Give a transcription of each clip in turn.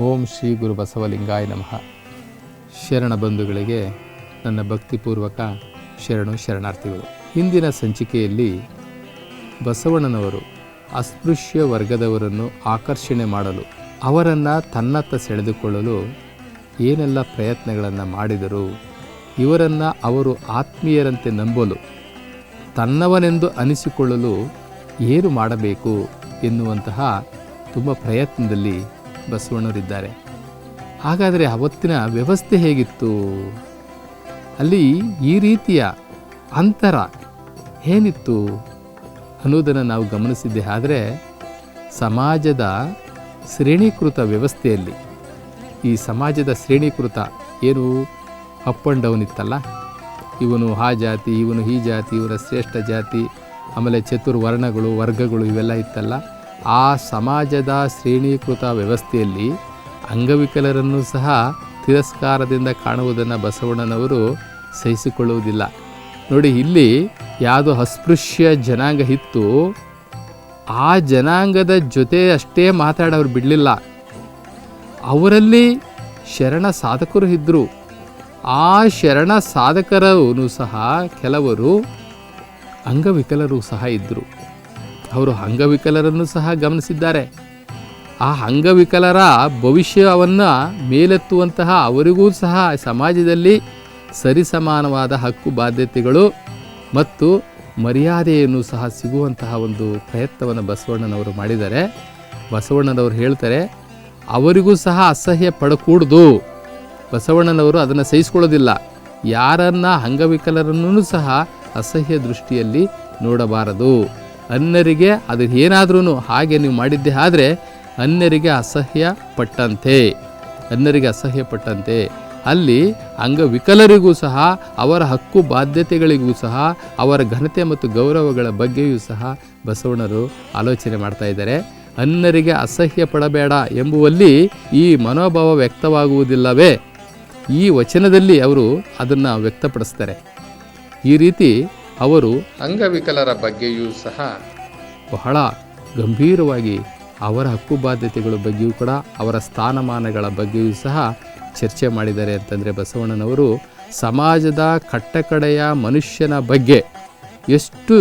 ಓಂ ಶ್ರೀ ಗುರು ಬಸವಲಿಂಗಾಯ ನಮಃ. ಶರಣ ಬಂಧುಗಳಿಗೆ ನನ್ನ ಭಕ್ತಿಪೂರ್ವಕ ಶರಣು ಶರಣಾರ್ಥಿಗಳು. ಹಿಂದಿನ ಸಂಚಿಕೆಯಲ್ಲಿ ಬಸವಣ್ಣನವರು ಅಸ್ಪೃಶ್ಯ ವರ್ಗದವರನ್ನು ಆಕರ್ಷಣೆ ಮಾಡಲು, ಅವರನ್ನು ತನ್ನತ್ತ ಸೆಳೆದುಕೊಳ್ಳಲು ಏನೆಲ್ಲ ಪ್ರಯತ್ನಗಳನ್ನು ಮಾಡಿದರು, ಇವರನ್ನು ಅವರು ಆತ್ಮೀಯರಂತೆ ನಂಬಲು, ತನ್ನವನೆಂದು ಅನಿಸಿಕೊಳ್ಳಲು ಏನು ಮಾಡಬೇಕು ಎನ್ನುವಂತಹ ತುಂಬ ಪ್ರಯತ್ನದಲ್ಲಿ ಬಸವಣ್ಣವರಿದ್ದಾರೆ. ಹಾಗಾದರೆ ಅವತ್ತಿನ ವ್ಯವಸ್ಥೆ ಹೇಗಿತ್ತು? ಅಲ್ಲಿ ಈ ರೀತಿಯ ಅಂತರ ಏನಿತ್ತು? ಅನ್ನೋದನ್ನು ನಾವು ಗಮನಿಸಿದ್ದೆ. ಆದರೆ ಸಮಾಜದ ಶ್ರೇಣೀಕೃತ ವ್ಯವಸ್ಥೆಯಲ್ಲಿ ಈ ಸಮಾಜದ ಶ್ರೇಣೀಕೃತ ಏನು ಅಪ್ ಆ್ಯಂಡ್ ಡೌನ್ ಇತ್ತಲ್ಲ? ಇವನು ಆ ಜಾತಿ, ಇವನು ಈ ಜಾತಿ, ಇವರ ಶ್ರೇಷ್ಠ ಜಾತಿ, ಆಮೇಲೆ ಚತುರ್ವರ್ಣಗಳು, ವರ್ಗಗಳು ಇವೆಲ್ಲ ಇತ್ತಲ್ಲ? ಆ ಸಮಾಜದ ಶ್ರೇಣೀಕೃತ ವ್ಯವಸ್ಥೆಯಲ್ಲಿ ಅಂಗವಿಕಲರನ್ನು ಸಹ ತಿರಸ್ಕಾರದಿಂದ ಕಾಣುವುದನ್ನು ಬಸವಣ್ಣನವರು ಸಹಿಸಿಕೊಳ್ಳುವುದಿಲ್ಲ. ನೋಡಿ, ಇಲ್ಲಿ ಯಾವುದು ಅಸ್ಪೃಶ್ಯ ಜನಾಂಗ ಇತ್ತು, ಆ ಜನಾಂಗದ ಜೊತೆ ಅಷ್ಟೇ ಮಾತಾಡೋರು ಬಿಡಲಿಲ್ಲ. ಅವರಲ್ಲಿ ಶರಣ ಸಾಧಕರು ಇದ್ದರು ಆ ಶರಣ ಸಾಧಕರೂ ಸಹ ಕೆಲವರು ಅಂಗವಿಕಲರು ಸಹ ಇದ್ದರು ಅವರು ಅಂಗವಿಕಲರನ್ನು ಸಹ ಗಮನಿಸಿದ್ದಾರೆ. ಆ ಅಂಗವಿಕಲರ ಭವಿಷ್ಯವನ್ನು ಮೇಲೆತ್ತುವಂತಹ ಅವರಿಗೂ ಸಹ ಸಮಾಜದಲ್ಲಿ ಸರಿಸಮಾನವಾದ ಹಕ್ಕು ಬಾಧ್ಯತೆಗಳು ಮತ್ತು ಮರ್ಯಾದೆಯನ್ನು ಸಹ ಸಿಗುವಂತಹ ಒಂದು ಪ್ರಯತ್ನವನ್ನು ಬಸವಣ್ಣನವರು ಮಾಡಿದ್ದಾರೆ. ಬಸವಣ್ಣನವರು ಹೇಳ್ತಾರೆ, ಅವರಿಗೂ ಸಹ ಅಸಹ್ಯ ಪಡಕೂಡ್ದು. ಬಸವಣ್ಣನವರು ಅದನ್ನು ಸಹಿಸ್ಕೊಳ್ಳೋದಿಲ್ಲ. ಯಾರನ್ನ ಅಂಗವಿಕಲರನ್ನೂ ಸಹ ಅಸಹ್ಯ ದೃಷ್ಟಿಯಲ್ಲಿ ನೋಡಬಾರದು. ಅನ್ಯರಿಗೆ ಅದು ಏನಾದ್ರೂ ಹಾಗೆ ನೀವು ಮಾಡಿದ್ದೆ ಆದರೆ ಅನ್ಯರಿಗೆ ಅಸಹ್ಯ ಪಟ್ಟಂತೆ ಅನ್ಯರಿಗೆ ಅಸಹ್ಯ ಪಟ್ಟಂತೆ ಅಲ್ಲಿ ಅಂಗವಿಕಲರಿಗೂ ಸಹ, ಅವರ ಹಕ್ಕು ಬಾಧ್ಯತೆಗಳಿಗೂ ಸಹ, ಅವರ ಘನತೆ ಮತ್ತು ಗೌರವಗಳ ಬಗ್ಗೆಯೂ ಸಹ ಬಸವಣ್ಣರು ಆಲೋಚನೆ ಮಾಡ್ತಾ ಇದ್ದಾರೆ. ಅನ್ನರಿಗೆ ಅಸಹ್ಯ ಪಡಬೇಡ ಎಂಬುವಲ್ಲಿ ಈ ಮನೋಭಾವ ವ್ಯಕ್ತವಾಗುವುದಿಲ್ಲವೇ? ಈ ವಚನದಲ್ಲಿ ಅವರು ಅದನ್ನು ವ್ಯಕ್ತಪಡಿಸ್ತಾರೆ. ಈ ರೀತಿ ಅವರು ಅಂಗವಿಕಲರ ಬಗ್ಗೆಯೂ ಸಹ ಬಹಳ ಗಂಭೀರವಾಗಿ ಅವರ ಹಕ್ಕು ಬಾಧ್ಯತೆಗಳ ಬಗ್ಗೆಯೂ ಕೂಡ ಅವರ ಸ್ಥಾನಮಾನಗಳ ಬಗ್ಗೆಯೂ ಸಹ ಚರ್ಚೆ ಮಾಡಿದ್ದಾರೆ ಅಂತಂದರೆ ಬಸವಣ್ಣನವರು ಸಮಾಜದ ಕಟ್ಟಕಡೆಯ ಮನುಷ್ಯನ ಬಗ್ಗೆ ಎಷ್ಟು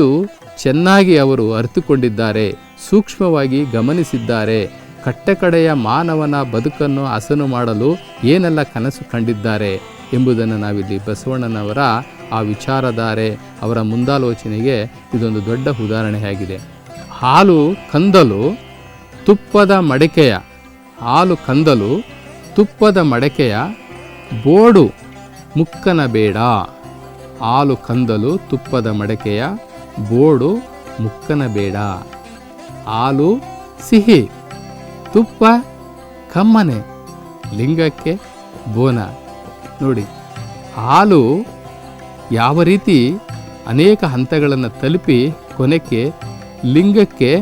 ಚೆನ್ನಾಗಿ ಅವರು ಅರಿತುಕೊಂಡಿದ್ದಾರೆ ಸೂಕ್ಷ್ಮವಾಗಿ ಗಮನಿಸಿದ್ದಾರೆ ಕಟ್ಟಕಡೆಯ ಮಾನವನ ಬದುಕನ್ನು ಹಸನು ಮಾಡಲು ಏನೆಲ್ಲ ಕನಸು ಕಂಡಿದ್ದಾರೆ ಎಂಬುದನ್ನು ನಾವಿಲ್ಲಿ ಬಸವಣ್ಣನವರ ಆ ವಿಚಾರಧಾರೆ ಅವರ ಮುಂದಾಲೋಚನೆಗೆ ಇದೊಂದು ದೊಡ್ಡ ಉದಾಹರಣೆಯಾಗಿದೆ. ಹಾಲು ಕಂದಲು, ತುಪ್ಪದ ಮಡಕೆಯ, ಹಾಲು ಕಂದಲು, ತುಪ್ಪದ ಮಡಕೆಯ ಬೋಡು ಮುಕ್ಕನ ಬೇಡ. ಹಾಲು ಕಂದಲು, ತುಪ್ಪದ ಮಡಕೆಯ ಬೋಡು ಮುಕ್ಕನ ಬೇಡ. ಹಾಲು ಸಿಹಿ, ತುಪ್ಪ ಕಮ್ಮನೆ, ಲಿಂಗಕ್ಕೆ ಬೋನ. ನೋಡಿ, ಹಾಲು ಯಾವ ರೀತಿ ಅನೇಕ ಹಂತಗಳನ್ನು ತಲುಪಿ ಕೊನೆಗೆ ಲಿಂಗಕ್ಕೆ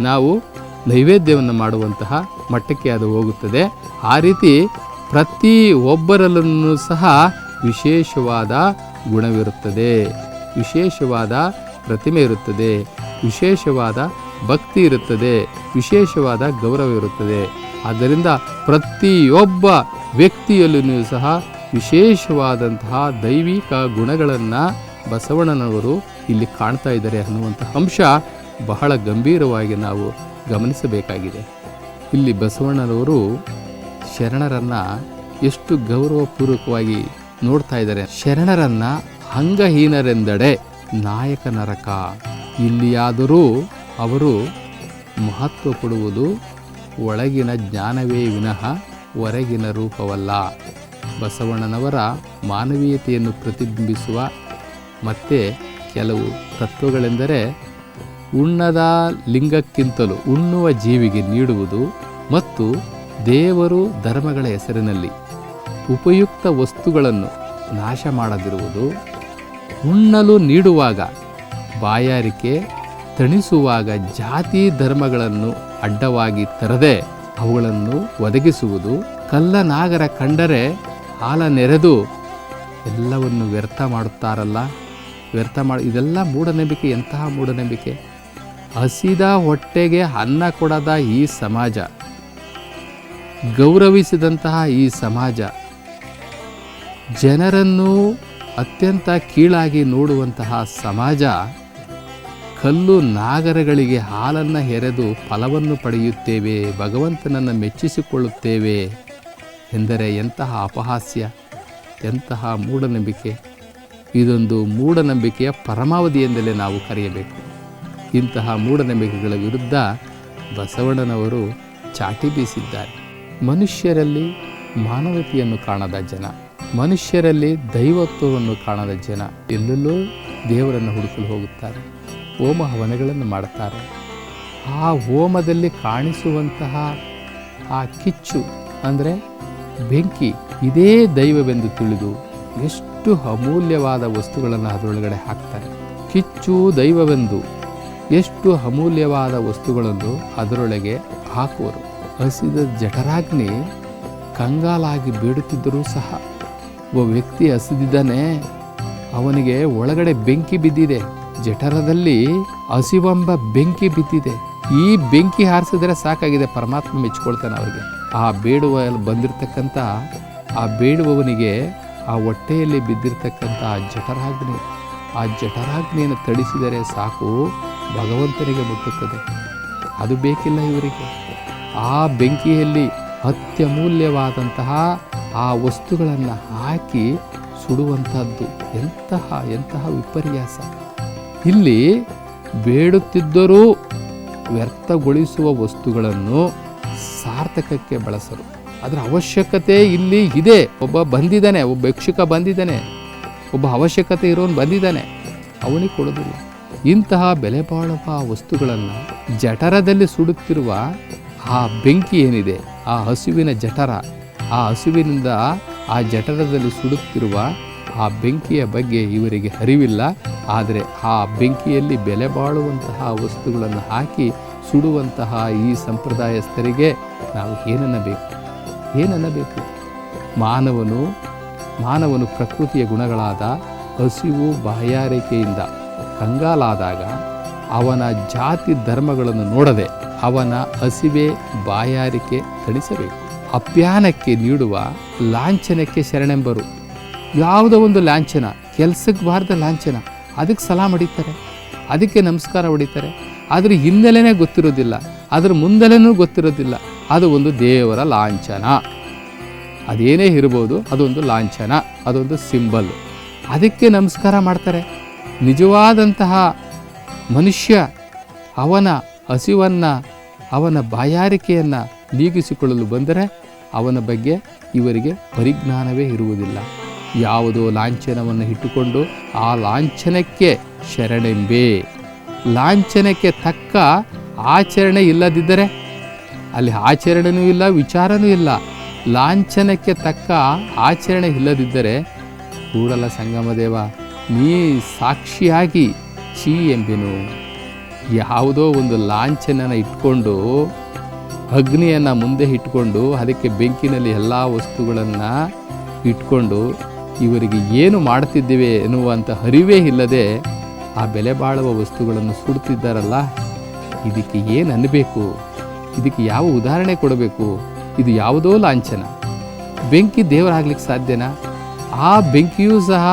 ನಾವು ನೈವೇದ್ಯವನ್ನು ಮಾಡುವಂತಹ ಮಟ್ಟಕ್ಕೆ ಅದು ಹೋಗುತ್ತದೆ. ಆ ರೀತಿ ಪ್ರತಿ ಒಬ್ಬರಲ್ಲೂ ಸಹ ವಿಶೇಷವಾದ ಗುಣವಿರುತ್ತದೆ. ವಿಶೇಷವಾದ ಪ್ರತಿಮೆ ಇರುತ್ತದೆ. ವಿಶೇಷವಾದ ಭಕ್ತಿ ಇರುತ್ತದೆ. ವಿಶೇಷವಾದ ಗೌರವ ಇರುತ್ತದೆ. ಆದ್ದರಿಂದ ಪ್ರತಿಯೊಬ್ಬ ವ್ಯಕ್ತಿಯಲ್ಲೂ ಸಹ ವಿಶೇಷವಾದಂತಹ ದೈವಿಕ ಗುಣಗಳನ್ನು ಬಸವಣ್ಣನವರು ಇಲ್ಲಿ ಕಾಣ್ತಾ ಇದ್ದಾರೆ ಅನ್ನುವಂಥ ಅಂಶ ಬಹಳ ಗಂಭೀರವಾಗಿ ನಾವು ಗಮನಿಸಬೇಕಾಗಿದೆ. ಇಲ್ಲಿ ಬಸವಣ್ಣನವರು ಶರಣರನ್ನು ಎಷ್ಟು ಗೌರವಪೂರ್ವಕವಾಗಿ ನೋಡ್ತಾ ಇದ್ದಾರೆ. ಶರಣರನ್ನು ಅಂಗಹೀನರೆಂದಡೆ ನಾಯಕ ನರಕ. ಇಲ್ಲಿಯಾದರೂ ಅವರು ಮಹತ್ವ ಕೊಡುವುದು ಒಳಗಿನ ಜ್ಞಾನವೇ ವಿನಃ ಹೊರಗಿನ ರೂಪವಲ್ಲ. ಬಸವಣ್ಣನವರ ಮಾನವೀಯತೆಯನ್ನು ಪ್ರತಿಬಿಂಬಿಸುವ ಮತ್ತೆ ಕೆಲವು ತತ್ವಗಳೆಂದರೆ ಉಣ್ಣದ ಲಿಂಗಕ್ಕಿಂತಲೂ ಉಣ್ಣುವ ಜೀವಿಗೆ ನೀಡುವುದು ಮತ್ತು ದೇವರು ಧರ್ಮಗಳ ಹೆಸರಿನಲ್ಲಿ ಉಪಯುಕ್ತ ವಸ್ತುಗಳನ್ನು ನಾಶ ಮಾಡದಿರುವುದು, ಉಣ್ಣಲು ನೀಡುವಾಗ ಬಾಯಾರಿಕೆ, ತಣಿಸುವಾಗ ಜಾತಿ ಧರ್ಮಗಳನ್ನು ಅಡ್ಡವಾಗಿ ತರದೆ ಅವುಗಳನ್ನು ಒದಗಿಸುವುದು, ಕಲ್ಲನಾಗರ ಕಂಡರೆ ಹಾಲ ನೆರೆದು ಎಲ್ಲವನ್ನು ವ್ಯರ್ಥ ಮಾಡುತ್ತಾರಲ್ಲ. ವ್ಯರ್ಥ ಮಾಡಿ. ಇದೆಲ್ಲ ಮೂಢನಂಬಿಕೆ, ಎಂತಹ ಮೂಢನಂಬಿಕೆ? ಹಸಿದ ಹೊಟ್ಟೆಗೆ ಅನ್ನ ಕೊಡದ ಈ ಸಮಾಜ, ಗೌರವಿಸಿದಂತಹ ಈ ಸಮಾಜ, ಜನರನ್ನು ಅತ್ಯಂತ ಕೀಳಾಗಿ ನೋಡುವಂತಹ ಸಮಾಜ, ಕಲ್ಲು ನಾಗರಗಳಿಗೆ ಹಾಲನ್ನು ಹೆರೆದು ಫಲವನ್ನು ಪಡೆಯುತ್ತೇವೆ, ಭಗವಂತನನ್ನು ಮೆಚ್ಚಿಸಿಕೊಳ್ಳುತ್ತೇವೆ ಎಂದರೆ ಎಂತಹ ಅಪಹಾಸ್ಯ, ಎಂತಹ ಮೂಢನಂಬಿಕೆ? ಇದೊಂದು ಮೂಢನಂಬಿಕೆಯ ಪರಮಾವಧಿ ಎಂದಲೇ ನಾವು ಕರೆಯಬೇಕು. ಇಂತಹ ಮೂಢನಂಬಿಕೆಗಳ ವಿರುದ್ಧ ಬಸವಣ್ಣನವರು ಚಾಟಿ ಬೀಸಿದ್ದಾರೆ. ಮನುಷ್ಯರಲ್ಲಿ ಮಾನವತೆಯನ್ನು ಕಾಣದ ಜನ, ಮನುಷ್ಯರಲ್ಲಿ ದೈವತ್ವವನ್ನು ಕಾಣದ ಜನ ಎಲ್ಲೆಲ್ಲೋ ದೇವರನ್ನು ಹುಡುಕಲು ಹೋಗುತ್ತಾರೆ, ಹೋಮ ಹವನಗಳನ್ನು ಮಾಡುತ್ತಾರೆ. ಆ ಹೋಮದಲ್ಲಿ ಕಾಣಿಸುವಂತಹ ಆ ಕಿಚ್ಚು ಅಂದರೆ ಬೆಂಕಿ, ಇದೇ ದೈವವೆಂದು ತಿಳಿದು ಎಷ್ಟು ಅಮೂಲ್ಯವಾದ ವಸ್ತುಗಳನ್ನು ಅದರೊಳಗಡೆ ಹಾಕ್ತಾರೆ. ಕಿಚ್ಚು ದೈವವೆಂದು. ಎಷ್ಟು ಅಮೂಲ್ಯವಾದ ವಸ್ತುಗಳನ್ನು ಅದರೊಳಗೆ ಹಾಕುವರು ಹಸಿದ ಜಠರಾಗ್ನಿ ಕಂಗಾಲಾಗಿ ಬೀಡುತ್ತಿದ್ದರೂ ಸಹ. ಒಬ್ಬ ವ್ಯಕ್ತಿ ಹಸಿದಿದ್ದಾನೆ. ಅವನಿಗೆ ಒಳಗಡೆ ಬೆಂಕಿ ಬಿದ್ದಿದೆ. ಜಠರದಲ್ಲಿ ಹಸಿವೆಂಬ ಬೆಂಕಿ ಬಿದ್ದಿದೆ. ಈ ಬೆಂಕಿ ಹಾರಿಸಿದ್ರೆ ಸಾಕಾಗಿದೆ. ಪರಮಾತ್ಮ ಮೆಚ್ಕೊಳ್ತಾನೆ ಅವರಿಗೆ. ಆ ಬೇಡುವ ಬಂದಿರತಕ್ಕಂಥ ಆ ಬೇಡುವವನಿಗೆ ಆ ಹೊಟ್ಟೆಯಲ್ಲಿ ಬಿದ್ದಿರ್ತಕ್ಕಂಥ ಆ ಜಠರಾಗ್ನಿ, ಆ ಜಠರಾಗ್ನಿಯನ್ನು ತಡಿಸಿದರೆ ಸಾಕು, ಭಗವಂತನಿಗೆ ಮುಟ್ಟುತ್ತದೆ. ಅದು ಬೇಕಿಲ್ಲ ಇವರಿಗೆ. ಆ ಬೆಂಕಿಯಲ್ಲಿ ಅತ್ಯಮೂಲ್ಯವಾದಂತಹ ಆ ವಸ್ತುಗಳನ್ನು ಹಾಕಿ ಸುಡುವಂಥದ್ದು ಎಂತಹ ಎಂತಹ ವಿಪರ್ಯಾಸ. ಇಲ್ಲಿ ಬೇಡುತ್ತಿದ್ದರೂ ವ್ಯರ್ಥಗೊಳಿಸುವ ವಸ್ತುಗಳನ್ನು ಸಾರ್ಥಕಕ್ಕೆ ಬಳಸರು. ಅದರ ಅವಶ್ಯಕತೆ ಇಲ್ಲಿ ಇದೆ. ಒಬ್ಬ ಬಂದಿದ್ದಾನೆ, ಒಬ್ಬ ಭಿಕ್ಷುಕ ಬಂದಿದ್ದಾನೆ, ಒಬ್ಬ ಅವಶ್ಯಕತೆ ಇರೋನು ಬಂದಿದ್ದಾನೆ. ಅವನಿಗೆ ಕೊಡೋದಿಲ್ಲ ಇಂತಹ ಬೆಲೆ ಬಾಳುವ ವಸ್ತುಗಳನ್ನು ಜಠರದಲ್ಲಿ ಸುಡುತ್ತಿರುವ ಆ ಬೆಂಕಿ ಏನಿದೆ, ಆ ಹಸುವಿನ ಜಠರ, ಆ ಹಸುವಿನಿಂದ ಆ ಜಠರದಲ್ಲಿ ಸುಡುತ್ತಿರುವ ಆ ಬೆಂಕಿಯ ಬಗ್ಗೆ ಇವರಿಗೆ ಅರಿವಿಲ್ಲ. ಆದರೆ ಆ ಬೆಂಕಿಯಲ್ಲಿ ಬೆಲೆ ಬಾಳುವಂತಹ ವಸ್ತುಗಳನ್ನು ಹಾಕಿ ಸುಡುವಂತಹ ಈ ಸಂಪ್ರದಾಯಸ್ಥರಿಗೆ ನಾವು ಏನನ್ನಬೇಕು? ಏನನ್ನಬೇಕು? ಮಾನವನು ಮಾನವನು ಪ್ರಕೃತಿಯ ಗುಣಗಳಾದ ಹಸಿವು ಬಾಯಾರಿಕೆಯಿಂದ ಕಂಗಾಲಾದಾಗ ಅವನ ಜಾತಿ ಧರ್ಮಗಳನ್ನು ನೋಡದೆ ಅವನ ಹಸಿವೆ ಬಾಯಾರಿಕೆ ತಣಿಸಬೇಕು ಅಪ್ಯಾನಕ್ಕೆ ನೀಡುವ ಲಾಂಛನಕ್ಕೆ ಶರಣೆಂಬರು. ಯಾವುದೋ ಒಂದು ಲಾಂಛನ, ಕೆಲಸಕ್ಕೆ ಬಾರದ ಲಾಂಛನ, ಅದಕ್ಕೆ ಸಲಾಮ್ ಹೊಡಿತಾರೆ, ಅದಕ್ಕೆ ನಮಸ್ಕಾರ ಹೊಡಿತಾರೆ. ಆದರೆ ಹಿನ್ನೆಲೆನೇ ಗೊತ್ತಿರೋದಿಲ್ಲ. ಅದ್ರ ಮುಂದಲೆನೂ ಗೊತ್ತಿರೋದಿಲ್ಲ. ಅದು ಒಂದು ದೇವರ ಲಾಂಛನ. ಅದೇನೇ ಇರ್ಬೋದು, ಅದೊಂದು ಲಾಂಛನ, ಅದೊಂದು ಸಿಂಬಲ್. ಅದಕ್ಕೆ ನಮಸ್ಕಾರ ಮಾಡ್ತಾರೆ. ನಿಜವಾದಂತಹ ಮನುಷ್ಯ, ಅವನ ಹಸಿವನ್ನು, ಅವನ ಬಾಯಾರಿಕೆಯನ್ನು ನೀಗಿಸಿಕೊಳ್ಳಲು ಬಂದರೆ ಅವನ ಬಗ್ಗೆ ಇವರಿಗೆ ಪರಿಜ್ಞಾನವೇ ಇರುವುದಿಲ್ಲ. ಯಾವುದೋ ಲಾಂಛನವನ್ನು ಇಟ್ಟುಕೊಂಡು ಆ ಲಾಂಛನಕ್ಕೆ ಶರಣೆಂಬೆ. ಲಾಂಛನಕ್ಕೆ ತಕ್ಕ ಆಚರಣೆ ಇಲ್ಲದಿದ್ದರೆ ಅಲ್ಲಿ ಆಚರಣೆಯೂ ಇಲ್ಲ, ವಿಚಾರನೂ ಇಲ್ಲ. ಲಾಂಛನಕ್ಕೆ ತಕ್ಕ ಆಚರಣೆ ಇಲ್ಲದಿದ್ದರೆ ಕೂಡಲ ಸಂಗಮದೇವ ನೀ ಸಾಕ್ಷಿಯಾಗಿ ಚೀ ಎಂಬೆನು ಯಾವುದೋ ಒಂದು ಲಾಂಛನನ ಇಟ್ಕೊಂಡು, ಅಗ್ನಿಯನ್ನು ಮುಂದೆ ಇಟ್ಕೊಂಡು, ಅದಕ್ಕೆ ಬೆಂಕಿನಲ್ಲಿ ಎಲ್ಲ ವಸ್ತುಗಳನ್ನು ಇಟ್ಕೊಂಡು, ಇವರಿಗೆ ಏನು ಮಾಡ್ತಿದ್ದೇವೆ ಎನ್ನುವಂಥ ಅರಿವೇ ಇಲ್ಲದೆ ಆ ಬೆಲೆ ಬಾಳುವ ವಸ್ತುಗಳನ್ನು ಸುಡ್ತಿದ್ದಾರಲ್ಲ ಇದಕ್ಕೆ ಏನು ಅನ್ನಬೇಕು ಇದಕ್ಕೆ ಯಾವ ಉದಾಹರಣೆ ಕೊಡಬೇಕು? ಇದು ಯಾವುದೋ ಲಾಂಛನ. ಬೆಂಕಿ ದೇವರಾಗ್ಲಿಕ್ಕೆ ಸಾಧ್ಯನಾ? ಆ ಬೆಂಕಿಯೂ ಸಹ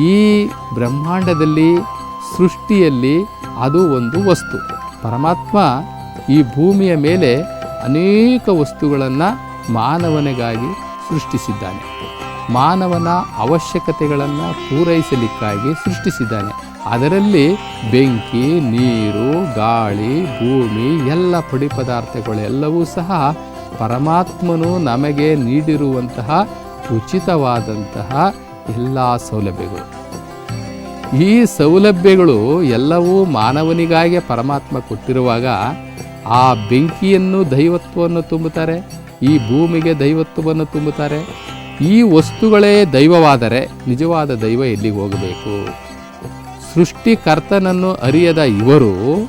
ಈ ಬ್ರಹ್ಮಾಂಡದಲ್ಲಿ, ಸೃಷ್ಟಿಯಲ್ಲಿ ಅದು ಒಂದು ವಸ್ತು. ಪರಮಾತ್ಮ ಈ ಭೂಮಿಯ ಮೇಲೆ ಅನೇಕ ವಸ್ತುಗಳನ್ನು ಮಾನವನಿಗಾಗಿ ಸೃಷ್ಟಿಸಿದ್ದಾನೆ. ಮಾನವನ ಅವಶ್ಯಕತೆಗಳನ್ನು ಪೂರೈಸಲಿಕ್ಕಾಗಿ ಸೃಷ್ಟಿಸಿದ್ದಾನೆ. ಅದರಲ್ಲಿ ಬೆಂಕಿ, ನೀರು, ಗಾಳಿ, ಭೂಮಿ, ಎಲ್ಲ ಪುಡಿ ಪದಾರ್ಥಗಳೆಲ್ಲವೂ ಸಹ ಪರಮಾತ್ಮನು ನಮಗೆ ನೀಡಿರುವಂತಹ ಉಚಿತವಾದಂತಹ ಎಲ್ಲ ಸೌಲಭ್ಯಗಳು. ಈ ಸೌಲಭ್ಯಗಳು ಎಲ್ಲವೂ ಮಾನವನಿಗಾಗಿ ಪರಮಾತ್ಮ ಕೊಟ್ಟಿರುವಾಗ ಆ ಬೆಂಕಿಯನ್ನು ದೈವತ್ವವನ್ನು ತುಂಬುತ್ತಾರೆ, ಈ ಭೂಮಿಗೆ ದೈವತ್ವವನ್ನು ತುಂಬುತ್ತಾರೆ, ಈ ವಸ್ತುಗಳೇ ದೈವವಾದರೆ ನಿಜವಾದ ದೈವ ಎಲ್ಲಿಗೆ ಹೋಗಬೇಕು? ಸೃಷ್ಟಿಕರ್ತನನ್ನು ಅರಿಯದ ಇವರು,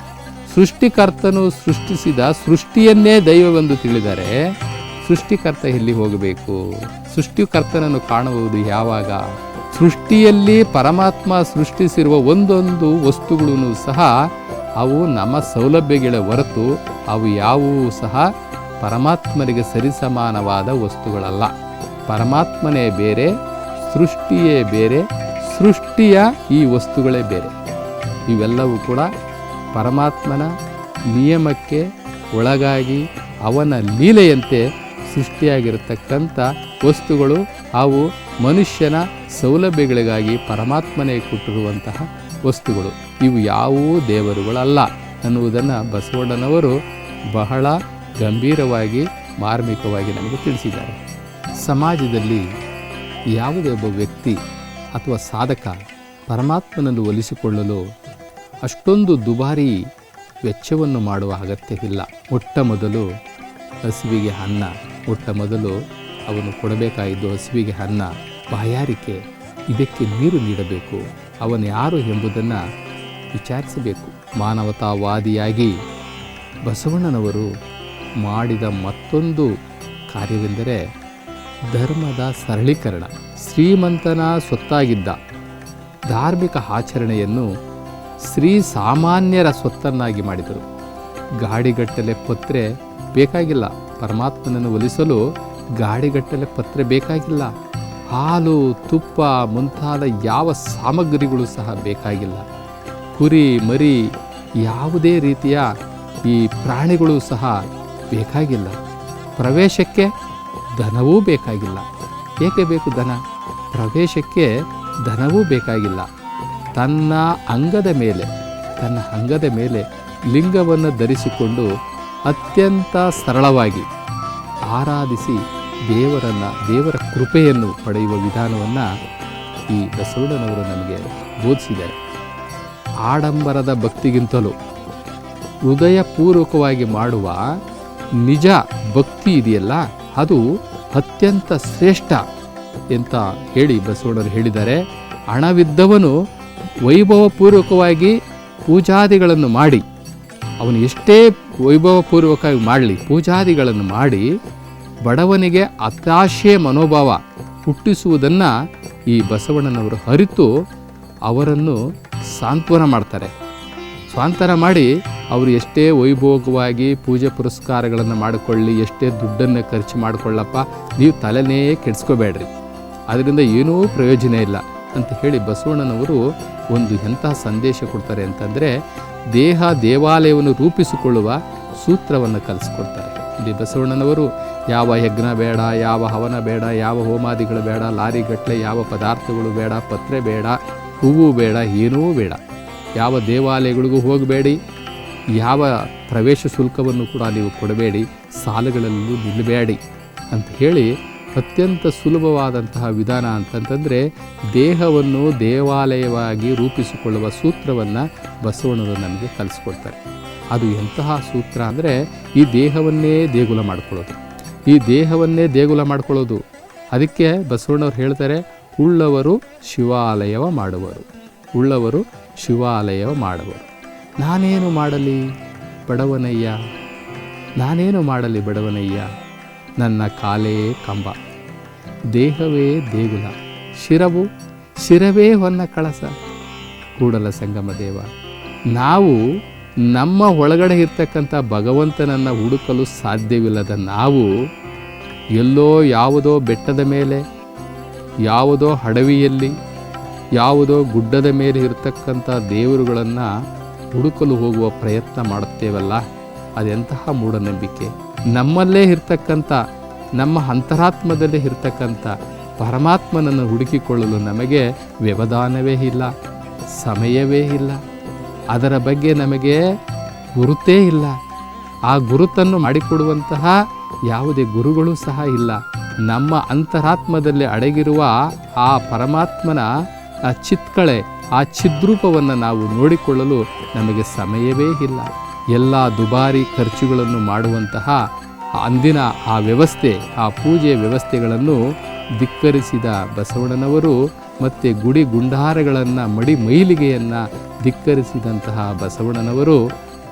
ಸೃಷ್ಟಿಕರ್ತನು ಸೃಷ್ಟಿಸಿದ ಸೃಷ್ಟಿಯನ್ನೇ ದೈವವೆಂದು ತಿಳಿದರೆ ಸೃಷ್ಟಿಕರ್ತ ಎಲ್ಲಿ ಹೋಗಬೇಕು? ಸೃಷ್ಟಿಕರ್ತನನ್ನು ಕಾಣುವುದು ಯಾವಾಗ? ಸೃಷ್ಟಿಯಲ್ಲಿ ಪರಮಾತ್ಮ ಸೃಷ್ಟಿಸಿರುವ ಒಂದೊಂದು ವಸ್ತುಗಳೂ ಸಹ ಅವು ನಮ್ಮ ಸೌಲಭ್ಯಗಳ ಹೊರತು ಅವು ಯಾವುವು ಸಹ ಪರಮಾತ್ಮನಿಗೆ ಸರಿಸಮಾನವಾದ ವಸ್ತುಗಳಲ್ಲ. ಪರಮಾತ್ಮನೇ ಬೇರೆ, ಸೃಷ್ಟಿಯೇ ಬೇರೆ ಸೃಷ್ಟಿಯ ಈ ವಸ್ತುಗಳೇ ಬೇರೆ. ಇವೆಲ್ಲವೂ ಕೂಡ ಪರಮಾತ್ಮನ ನಿಯಮಕ್ಕೆ ಒಳಗಾಗಿ ಅವನ ಲೀಲೆಯಂತೆ ಸೃಷ್ಟಿಯಾಗಿರತಕ್ಕಂಥ ವಸ್ತುಗಳು ಅವು ಮನುಷ್ಯನ ಸೌಲಭ್ಯಗಳಿಗಾಗಿ ಪರಮಾತ್ಮನೇ ಕೊಟ್ಟಿರುವಂತಹ ವಸ್ತುಗಳು. ಇವು ಯಾವುವೂ ದೇವರುಗಳಲ್ಲ ಅನ್ನುವುದನ್ನು ಬಸವಣ್ಣನವರು ಬಹಳ ಗಂಭೀರವಾಗಿ, ಮಾರ್ಮಿಕವಾಗಿ ನಮಗೆ ತಿಳಿಸಿದ್ದಾರೆ. ಸಮಾಜದಲ್ಲಿ ಯಾವುದೇ ಒಬ್ಬ ವ್ಯಕ್ತಿ ಅಥವಾ ಸಾಧಕ ಪರಮಾತ್ಮನನ್ನು ಒಲಿಸಿಕೊಳ್ಳಲು ಅಷ್ಟೊಂದು ದುಬಾರಿ ವೆಚ್ಚವನ್ನು ಮಾಡುವ ಅಗತ್ಯವಿಲ್ಲ. ಮೊಟ್ಟ ಮೊದಲು ಹಸುವಿಗೆ ಅನ್ನ, ಮೊಟ್ಟ ಮೊದಲು ಅವನು ಕೊಡಬೇಕಾಗಿದ್ದು ಹಸುವಿಗೆ ಅನ್ನ, ಬಾಯಾರಿಕೆ, ಇದಕ್ಕೆ ನೀರು ನೀಡಬೇಕು. ಅವನು ಯಾರು ಎಂಬುದನ್ನು ವಿಚಾರಿಸಬೇಕು. ಮಾನವತಾವಾದಿಯಾಗಿ ಬಸವಣ್ಣನವರು ಮಾಡಿದ ಮತ್ತೊಂದು ಕಾರ್ಯವೆಂದರೆ ಧರ್ಮದ ಸರಳೀಕರಣ, ಶ್ರೀಮಂತನ ಸ್ವತ್ತಾಗಿದ್ದ ಧಾರ್ಮಿಕ ಆಚರಣೆಯನ್ನು ಶ್ರೀ ಸಾಮಾನ್ಯರ ಸ್ವತ್ತನ್ನಾಗಿ ಮಾಡಿದರು. ಗಾಡಿಗಟ್ಟಲೆ ಪತ್ರೆ ಬೇಕಾಗಿಲ್ಲ, ಪರಮಾತ್ಮನನ್ನು ಒಲಿಸಲು ಗಾಡಿಗಟ್ಟಲೆ ಪತ್ರೆ ಬೇಕಾಗಿಲ್ಲ, ಹಾಲು, ತುಪ್ಪ ಮುಂತಾದ ಯಾವ ಸಾಮಗ್ರಿಗಳು ಸಹ ಬೇಕಾಗಿಲ್ಲ. ಕುರಿ, ಮರಿ ಯಾವುದೇ ರೀತಿಯ ಈ ಪ್ರಾಣಿಗಳು ಸಹ ಬೇಕಾಗಿಲ್ಲ. ಪ್ರವೇಶಕ್ಕೆ ಧನವೂ ಬೇಕಾಗಿಲ್ಲ. ಏಕೆ ಬೇಕು ಧನ? ಪ್ರವೇಶಕ್ಕೆ ಧನವೂ ಬೇಕಾಗಿಲ್ಲ. ತನ್ನ ಅಂಗದ ಮೇಲೆ, ತನ್ನ ಅಂಗದ ಮೇಲೆ ಲಿಂಗವನ್ನು ಧರಿಸಿಕೊಂಡು ಅತ್ಯಂತ ಸರಳವಾಗಿ ಆರಾಧಿಸಿ ದೇವರನ್ನು, ದೇವರ ಕೃಪೆಯನ್ನು ಪಡೆಯುವ ವಿಧಾನವನ್ನು ಈ ಬಸವಣ್ಣನವರು ನಮಗೆ ಬೋಧಿಸಿದ್ದಾರೆ. ಆಡಂಬರದ ಭಕ್ತಿಗಿಂತಲೂ ಹೃದಯಪೂರ್ವಕವಾಗಿ ಮಾಡುವ ನಿಜ ಭಕ್ತಿ ಇದೆಯಲ್ಲ? ಅದು ಅತ್ಯಂತ ಶ್ರೇಷ್ಠ ಅಂತ ಹೇಳಿ ಬಸವಣ್ಣರು ಹೇಳಿದ್ದಾರೆ. ಹಣವಿದ್ದವನು ವೈಭವಪೂರ್ವಕವಾಗಿ ಪೂಜಾದಿಗಳನ್ನು ಮಾಡಿ, ಅವನು ಎಷ್ಟೇ ವೈಭವಪೂರ್ವಕವಾಗಿ ಮಾಡಲಿ, ಪೂಜಾದಿಗಳನ್ನು ಮಾಡಿ ಬಡವನಿಗೆ ಅತಾಶೆ ಮನೋಭಾವ ಹುಟ್ಟಿಸುವುದನ್ನು ಈ ಬಸವಣ್ಣನವರು ಅರಿತು ಅವರನ್ನು ಸಾಂತ್ವನ ಮಾಡ್ತಾರೆ. ಸ್ವಾಂತನ ಮಾಡಿ ಅವರು ಎಷ್ಟೇ ವೈಭೋಗವಾಗಿ ಪೂಜೆ ಪುರಸ್ಕಾರಗಳನ್ನು ಮಾಡಿಕೊಳ್ಳಿ, ಎಷ್ಟೇ ದುಡ್ಡನ್ನು ಖರ್ಚು ಮಾಡಿಕೊಳ್ಳಪ್ಪ, ನೀವು ತಲೆನೇ ಕೆಡಿಸ್ಕೋಬೇಡ್ರಿ. ಅದರಿಂದ ಏನೂ ಪ್ರಯೋಜನ ಇಲ್ಲ ಅಂತ ಹೇಳಿ ಬಸವಣ್ಣನವರು ಒಂದು ಎಂತಹ ಸಂದೇಶ ಕೊಡ್ತಾರೆ ಅಂತಂದರೆ, ದೇಹ ದೇವಾಲಯವನ್ನು ರೂಪಿಸಿಕೊಳ್ಳುವ ಸೂತ್ರವನ್ನು ಕಲಿಸ್ಕೊಡ್ತಾರೆ. ಇಲ್ಲಿ ಬಸವಣ್ಣನವರು ಯಾವ ಯಜ್ಞ ಬೇಡ, ಯಾವ ಹವನ ಬೇಡ, ಯಾವ ಹೋಮಾದಿಗಳು ಬೇಡ ಲಾರಿಗಟ್ಟಲೆ ಯಾವ ಪದಾರ್ಥಗಳು ಬೇಡ, ಪತ್ರೆ ಬೇಡ, ಹೂವು ಬೇಡ, ಏನೂ ಬೇಡ. ಯಾವ ದೇವಾಲಯಗಳಿಗೂ ಹೋಗಬೇಡಿ, ಯಾವ ಪ್ರವೇಶ ಶುಲ್ಕವನ್ನು ಕೂಡ ನೀವು ಕೊಡಬೇಡಿ, ಸಾಲುಗಳಲ್ಲೂ ನಿಲ್ಲಬೇಡಿ ಅಂತ ಹೇಳಿ ಅತ್ಯಂತ ಸುಲಭವಾದಂತಹ ವಿಧಾನ ಅಂತಂತಂದರೆ ದೇಹವನ್ನು ದೇವಾಲಯವಾಗಿ ರೂಪಿಸಿಕೊಳ್ಳುವ ಸೂತ್ರವನ್ನು ಬಸವಣ್ಣರು ನಮಗೆ ಕಲಿಸ್ಕೊಡ್ತಾರೆ. ಅದು ಎಂತಹ ಸೂತ್ರ ಅಂದರೆ ಈ ದೇಹವನ್ನೇ ದೇಗುಲ ಮಾಡ್ಕೊಳ್ಳೋದು. ಈ ದೇಹವನ್ನೇ ದೇಗುಲ ಮಾಡ್ಕೊಳ್ಳೋದು. ಅದಕ್ಕೆ ಬಸವಣ್ಣವ್ರು ಹೇಳ್ತಾರೆ, ಉಳ್ಳವರು ಶಿವಾಲಯವ ಮಾಡುವರು. ಉಳ್ಳವರು ಶಿವಾಲಯವ ಮಾಡುವರು ನಾನೇನು ಮಾಡಲಿ ಬಡವನಯ್ಯ? ನಾನೇನು ಮಾಡಲಿ ಬಡವನಯ್ಯ? ನನ್ನ ಕಾಲೇ ಕಂಬ. ದೇಹವೇ ದೇಗುಲ. ಶಿರವು, ಶಿರವೇ ಹೊನ್ನ ಕಳಸ. ಕೂಡಲ ಸಂಗಮ ದೇವ, ನಾವು ನಮ್ಮ ಒಳಗಡೆ ಇರ್ತಕ್ಕಂಥ ಭಗವಂತನನ್ನು ಹುಡುಕಲು ಸಾಧ್ಯವಿಲ್ಲದ ನಾವು ಎಲ್ಲೋ ಯಾವುದೋ ಬೆಟ್ಟದ ಮೇಲೆ, ಯಾವುದೋ ಅಡವಿಯಲ್ಲಿ ಯಾವುದೋ ಗುಡ್ಡದ ಮೇಲೆ ಇರತಕ್ಕಂಥ ದೇವರುಗಳನ್ನು ಹುಡುಕಲು ಹೋಗುವ ಪ್ರಯತ್ನ ಮಾಡುತ್ತೇವಲ್ಲ? ಅದೆಂತಹ ಮೂಢನಂಬಿಕೆ. ನಮ್ಮಲ್ಲೇ ಇರ್ತಕ್ಕಂಥ, ನಮ್ಮ ಅಂತರಾತ್ಮದಲ್ಲೇ ಇರ್ತಕ್ಕಂಥ ಪರಮಾತ್ಮನನ್ನು ಹುಡುಕಿಕೊಳ್ಳಲು ನಮಗೆ ವ್ಯವಧಾನವೇ ಇಲ್ಲ, ಸಮಯವೇ ಇಲ್ಲ. ಅದರ ಬಗ್ಗೆ ನಮಗೆ ಗುರುತೇ ಇಲ್ಲ. ಆ ಗುರುತನ್ನು ಮಾಡಿಕೊಡುವಂತಹ ಯಾವುದೇ ಗುರುಗಳು ಸಹ ಇಲ್ಲ. ನಮ್ಮ ಅಂತರಾತ್ಮದಲ್ಲಿ ಅಡಗಿರುವ ಆ ಪರಮಾತ್ಮನ ಆ ಚಿತ್ಕಳೆ, ಆ ಛಿದ್ರೂಪವನ್ನು ನಾವು ನೋಡಿಕೊಳ್ಳಲು ನಮಗೆ ಸಮಯವೇ ಇಲ್ಲ. ಎಲ್ಲ ದುಬಾರಿ ಖರ್ಚುಗಳನ್ನು ಮಾಡುವಂತಹ ಅಂದಿನ ಆ ವ್ಯವಸ್ಥೆ, ಆ ಪೂಜೆಯ ವ್ಯವಸ್ಥೆಗಳನ್ನು ಧಿಕ್ಕರಿಸಿದ ಬಸವಣ್ಣನವರು ಮತ್ತು ಗುಡಿ ಗುಂಡಾರಗಳನ್ನು, ಮಡಿ ಮೈಲಿಗೆಯನ್ನು ಧಿಕ್ಕರಿಸಿದಂತಹ ಬಸವಣ್ಣನವರು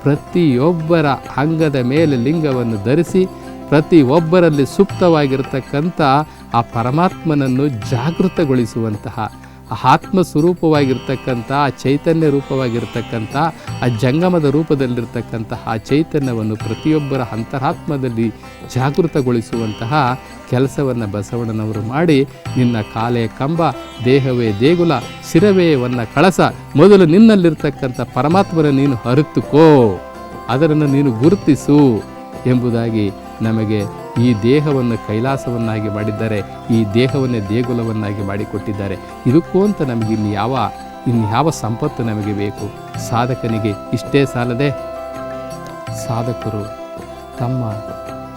ಪ್ರತಿಯೊಬ್ಬರ ಅಂಗದ ಮೇಲೆ ಲಿಂಗವನ್ನು ಧರಿಸಿ ಪ್ರತಿಯೊಬ್ಬರಲ್ಲಿ ಸುಪ್ತವಾಗಿರತಕ್ಕಂಥ ಆ ಪರಮಾತ್ಮನನ್ನು ಜಾಗೃತಗೊಳಿಸುವಂತಹ ಆತ್ಮ ಸ್ವರೂಪವಾಗಿರ್ತಕ್ಕಂಥ ಆ ಚೈತನ್ಯ ರೂಪವಾಗಿರ್ತಕ್ಕಂಥ, ಆ ಜಂಗಮದ ರೂಪದಲ್ಲಿರ್ತಕ್ಕಂತಹ ಆ ಚೈತನ್ಯವನ್ನು ಪ್ರತಿಯೊಬ್ಬರ ಅಂತರಾತ್ಮದಲ್ಲಿ ಜಾಗೃತಗೊಳಿಸುವಂತಹ ಕೆಲಸವನ್ನು ಬಸವಣ್ಣನವರು ಮಾಡಿ, ನಿನ್ನ ಕಾಲೇ ಕಂಬ, ದೇಹವೇ ದೇಗುಲ, ಶಿರವೇ ವನ್ನ ಕಳಸ, ಮೊದಲು ನಿನ್ನಲ್ಲಿರ್ತಕ್ಕಂಥ ಪರಮಾತ್ಮನ ನೀನು ಅರಿತುಕೋ ಅದರನ್ನು ನೀನು ಗುರುತಿಸು ಎಂಬುದಾಗಿ ನಮಗೆ ಈ ದೇಹವನ್ನು ಕೈಲಾಸವನ್ನಾಗಿ ಮಾಡಿದ್ದಾರೆ, ಈ ದೇಹವನ್ನೇ ದೇಗುಲವನ್ನಾಗಿ ಮಾಡಿಕೊಟ್ಟಿದ್ದಾರೆ. ಇದಕ್ಕೂ ಅಂತ ನಮಗೆ ಯಾವ ಇನ್ಯಾವ ಸಂಪತ್ತು ನಮಗೆ ಬೇಕು? ಸಾಧಕನಿಗೆ ಇಷ್ಟೇ ಸಾಲದೆ ಸಾಧಕರು ತಮ್ಮ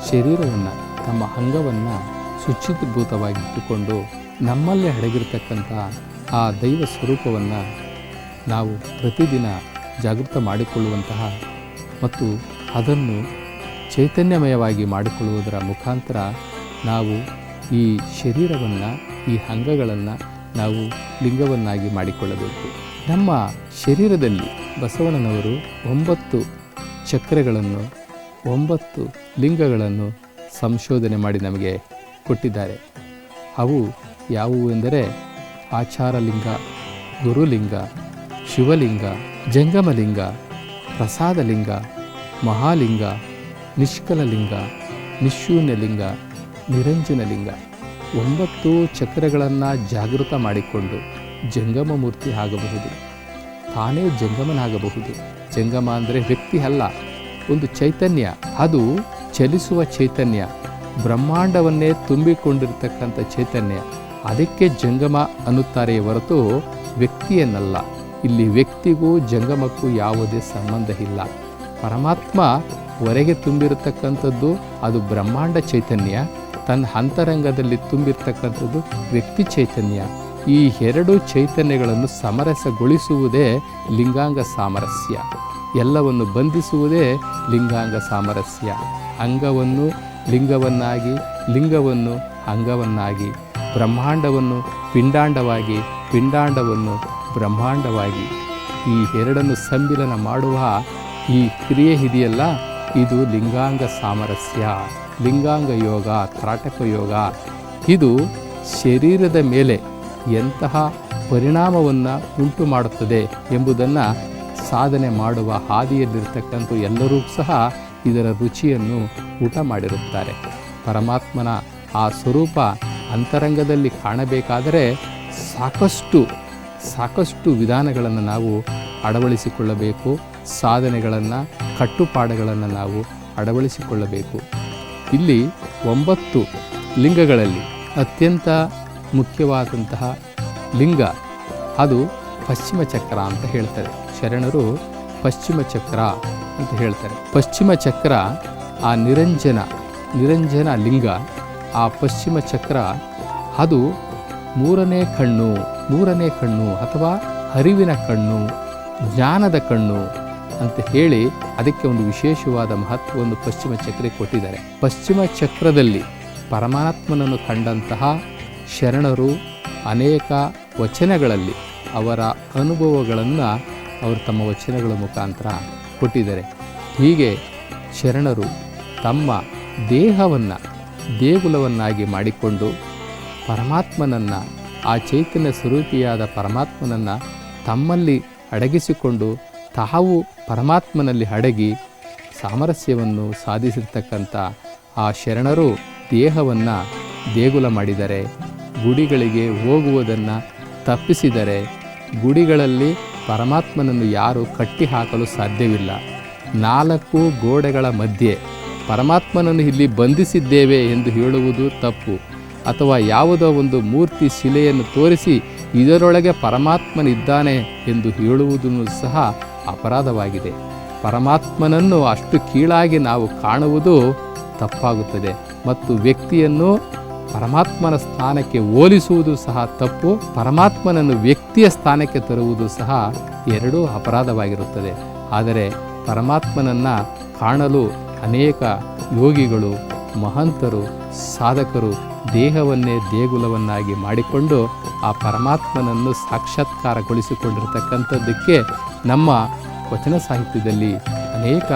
ಶರೀರವನ್ನು, ತಮ್ಮ ಅಂಗವನ್ನು ಶುಚಿಭೂತವಾಗಿಟ್ಟುಕೊಂಡು ನಮ್ಮಲ್ಲೇ ಅಡಗಿರ್ತಕ್ಕಂಥ ಆ ದೈವ ಸ್ವರೂಪವನ್ನು ನಾವು ಪ್ರತಿದಿನ ಜಾಗೃತ ಮಾಡಿಕೊಳ್ಳುವಂತಹ ಮತ್ತು ಅದನ್ನು ಚೈತನ್ಯಮಯವಾಗಿ ಮಾಡಿಕೊಳ್ಳುವುದರ ಮುಖಾಂತರ ನಾವು ಈ ಶರೀರವನ್ನು, ಈ ಅಂಗಗಳನ್ನು ನಾವು ಲಿಂಗವನ್ನಾಗಿ ಮಾಡಿಕೊಳ್ಳಬೇಕು. ನಮ್ಮ ಶರೀರದಲ್ಲಿ ಬಸವಣ್ಣನವರು ಒಂಬತ್ತು ಚಕ್ರಗಳನ್ನು, ಒಂಬತ್ತು ಲಿಂಗಗಳನ್ನು ಸಂಶೋಧನೆ ಮಾಡಿ ನಮಗೆ ಕೊಟ್ಟಿದ್ದಾರೆ. ಅವು ಯಾವುವು ಎಂದರೆ ಆಚಾರಲಿಂಗ, ಗುರುಲಿಂಗ, ಶಿವಲಿಂಗ, ಜಂಗಮಲಿಂಗ, ಪ್ರಸಾದಲಿಂಗ, ಮಹಾಲಿಂಗ ನಿಷ್ಕಲಲಿಂಗ ನಿಶೂನ್ಯಲಿಂಗ ನಿರಂಜನಲಿಂಗ ಒಂಬತ್ತು ಚಕ್ರಗಳನ್ನು ಜಾಗೃತ ಮಾಡಿಕೊಂಡು ಜಂಗಮ ಮೂರ್ತಿ ಆಗಬಹುದು. ತಾನೇ ಜಂಗಮನಾಗಬಹುದು. ಜಂಗಮ ಅಂದರೆ ವ್ಯಕ್ತಿ ಅಲ್ಲ, ಒಂದು ಚೈತನ್ಯ. ಅದು ಚಲಿಸುವ ಚೈತನ್ಯ. ಬ್ರಹ್ಮಾಂಡವನ್ನೇ ತುಂಬಿಕೊಂಡಿರ್ತಕ್ಕಂಥ ಚೈತನ್ಯ. ಅದಕ್ಕೆ ಜಂಗಮ ಅನ್ನುತ್ತಾರೆ ಹೊರತು ವ್ಯಕ್ತಿಯನ್ನಲ್ಲ. ಇಲ್ಲಿ ವ್ಯಕ್ತಿಗೂ ಜಂಗಮಕ್ಕೂ ಯಾವುದೇ ಸಂಬಂಧ ಇಲ್ಲ. ಪರಮಾತ್ಮ ಹೊರಗೆ ತುಂಬಿರತಕ್ಕಂಥದ್ದು ಅದು ಬ್ರಹ್ಮಾಂಡ ಚೈತನ್ಯ, ತನ್ನ ಅಂತರಂಗದಲ್ಲಿ ತುಂಬಿರ್ತಕ್ಕಂಥದ್ದು ವ್ಯಕ್ತಿ ಚೈತನ್ಯ. ಈ ಎರಡು ಚೈತನ್ಯಗಳನ್ನು ಸಮರಸಗೊಳಿಸುವುದೇ ಲಿಂಗಾಂಗ ಸಾಮರಸ್ಯ. ಎಲ್ಲವನ್ನು ಬಂಧಿಸುವುದೇ ಲಿಂಗಾಂಗ ಸಾಮರಸ್ಯ. ಅಂಗವನ್ನು ಲಿಂಗವನ್ನಾಗಿ, ಲಿಂಗವನ್ನು ಅಂಗವನ್ನಾಗಿ, ಬ್ರಹ್ಮಾಂಡವನ್ನು ಪಿಂಡಾಂಡವಾಗಿ, ಪಿಂಡಾಂಡವನ್ನು ಬ್ರಹ್ಮಾಂಡವಾಗಿ. ಈ ಎರಡನ್ನು ಸಮ್ಮಿಲನ ಮಾಡುವ ಈ ಕ್ರಿಯೆ ಇದೆಯಲ್ಲ ಇದು ಲಿಂಗಾಂಗ ಸಾಮರಸ್ಯ, ಲಿಂಗಾಂಗ ಯೋಗ ತ್ರಾಟಕ ಯೋಗ. ಇದು ಶರೀರದ ಮೇಲೆ ಎಂತಹ ಪರಿಣಾಮವನ್ನು ಉಂಟು ಮಾಡುತ್ತದೆ ಎಂಬುದನ್ನು ಸಾಧನೆ ಮಾಡುವ ಹಾದಿಯಲ್ಲಿರ್ತಕ್ಕಂಥ ಎಲ್ಲರೂ ಸಹ ಇದರ ರುಚಿಯನ್ನು ಊಟ ಮಾಡಿರುತ್ತಾರೆ. ಪರಮಾತ್ಮನ ಆ ಸ್ವರೂಪ ಅಂತರಂಗದಲ್ಲಿ ಕಾಣಬೇಕಾದರೆ ಸಾಕಷ್ಟು ಸಾಕಷ್ಟು ವಿಧಾನಗಳನ್ನು ನಾವು ಅಳವಡಿಸಿಕೊಳ್ಳಬೇಕು. ಸಾಧನೆಗಳನ್ನು, ಕಟ್ಟುಪಾಡುಗಳನ್ನು ನಾವು ಅಳವಡಿಸಿಕೊಳ್ಳಬೇಕು. ಇಲ್ಲಿ ಒಂಬತ್ತು ಲಿಂಗಗಳಲ್ಲಿ ಅತ್ಯಂತ ಮುಖ್ಯವಾದಂತಹ ಲಿಂಗ, ಅದು ಪಶ್ಚಿಮ ಚಕ್ರ ಅಂತ ಹೇಳ್ತಾರೆ. ಶರಣರು ಪಶ್ಚಿಮ ಚಕ್ರ ಅಂತ ಹೇಳ್ತಾರೆ. ಪಶ್ಚಿಮ ಚಕ್ರ ಆ ನಿರಂಜನ ನಿರಂಜನ ಲಿಂಗ, ಆ ಪಶ್ಚಿಮ ಚಕ್ರ ಅದು ಮೂರನೇ ಕಣ್ಣು ಮೂರನೇ ಕಣ್ಣು ಅಥವಾ ಅರಿವಿನ ಕಣ್ಣು, ಜ್ಞಾನದ ಕಣ್ಣು ಅಂತ ಹೇಳಿ ಅದಕ್ಕೆ ಒಂದು ವಿಶೇಷವಾದ ಮಹತ್ವವನ್ನು ಪಶ್ಚಿಮ ಚಕ್ರಕ್ಕೆ ಕೊಟ್ಟಿದ್ದಾರೆ. ಪಶ್ಚಿಮ ಚಕ್ರದಲ್ಲಿ ಪರಮಾತ್ಮನನ್ನು ಕಂಡಂತಹ ಶರಣರು ಅನೇಕ ವಚನಗಳಲ್ಲಿ ಅವರ ಅನುಭವಗಳನ್ನು ಅವರು ತಮ್ಮ ವಚನಗಳ ಮುಖಾಂತರ ಕೊಟ್ಟಿದ್ದಾರೆ. ಹೀಗೆ ಶರಣರು ತಮ್ಮ ದೇಹವನ್ನು ದೇಗುಲವನ್ನಾಗಿ ಮಾಡಿಕೊಂಡು ಪರಮಾತ್ಮನನ್ನು, ಆ ಚೈತನ್ಯ ಸ್ವರೂಪಿಯಾದ ಪರಮಾತ್ಮನನ್ನು ತಮ್ಮಲ್ಲಿ ಅಡಗಿಸಿಕೊಂಡು ತಾವು ಪರಮಾತ್ಮನಲ್ಲಿ ಅಡಗಿ ಸಾಮರಸ್ಯವನ್ನು ಸಾಧಿಸಿರ್ತಕ್ಕಂಥ ಆ ಶರಣರು ದೇಹವನ್ನು ದೇಗುಲ ಮಾಡಿದರೆ, ಗುಡಿಗಳಿಗೆ ಹೋಗುವುದನ್ನು ತಪ್ಪಿಸಿದರೆ, ಗುಡಿಗಳಲ್ಲಿ ಪರಮಾತ್ಮನನ್ನು ಯಾರು ಕಟ್ಟಿ ಹಾಕಲು ಸಾಧ್ಯವಿಲ್ಲ. ನಾಲ್ಕು ಗೋಡೆಗಳ ಮಧ್ಯೆ ಪರಮಾತ್ಮನನ್ನು ಇಲ್ಲಿ ಬಂಧಿಸಿದ್ದೇವೆ ಎಂದು ಹೇಳುವುದು ತಪ್ಪು. ಅಥವಾ ಯಾವುದೋ ಒಂದು ಮೂರ್ತಿ ಶಿಲೆಯನ್ನು ತೋರಿಸಿ ಇದರೊಳಗೆ ಪರಮಾತ್ಮನಿದ್ದಾನೆ ಎಂದು ಹೇಳುವುದನ್ನು ಸಹ ಅಪರಾಧವಾಗಿದೆ. ಪರಮಾತ್ಮನನ್ನು ಅಷ್ಟು ಕೀಳಾಗಿ ನಾವು ಕಾಣುವುದು ತಪ್ಪಾಗುತ್ತದೆ ಮತ್ತು ವ್ಯಕ್ತಿಯನ್ನು ಪರಮಾತ್ಮನ ಸ್ಥಾನಕ್ಕೆ ಹೋಲಿಸುವುದು ಸಹ ತಪ್ಪು, ಪರಮಾತ್ಮನನ್ನು ವ್ಯಕ್ತಿಯ ಸ್ಥಾನಕ್ಕೆ ತರುವುದು ಸಹ ಎರಡೂ ಅಪರಾಧವಾಗಿರುತ್ತದೆ. ಆದರೆ ಪರಮಾತ್ಮನನ್ನು ಕಾಣಲು ಅನೇಕ ಯೋಗಿಗಳು, ಮಹಂತರು, ಸಾಧಕರು ದೇಹವನ್ನೇ ದೇಗುಲವನ್ನಾಗಿ ಮಾಡಿಕೊಂಡು ಆ ಪರಮಾತ್ಮನನ್ನು ಸಾಕ್ಷಾತ್ಕಾರಗೊಳಿಸಿಕೊಂಡಿರತಕ್ಕಂಥದ್ದಕ್ಕೆ ನಮ್ಮ ವಚನ ಸಾಹಿತ್ಯದಲ್ಲಿ ಅನೇಕ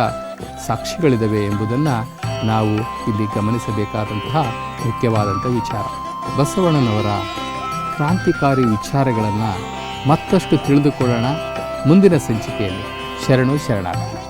ಸಾಕ್ಷಿಗಳಿದ್ದಾವೆ ಎಂಬುದನ್ನು ನಾವು ಇಲ್ಲಿ ಗಮನಿಸಬೇಕಾದಂತಹ ಮುಖ್ಯವಾದಂಥ ವಿಚಾರ. ಬಸವಣ್ಣನವರ ಕ್ರಾಂತಿಕಾರಿ ವಿಚಾರಗಳನ್ನು ಮತ್ತಷ್ಟು ತಿಳಿದುಕೊಳ್ಳೋಣ ಮುಂದಿನ ಸಂಚಿಕೆಯಲ್ಲಿ. ಶರಣು ಶರಣಾರ್ಥಿ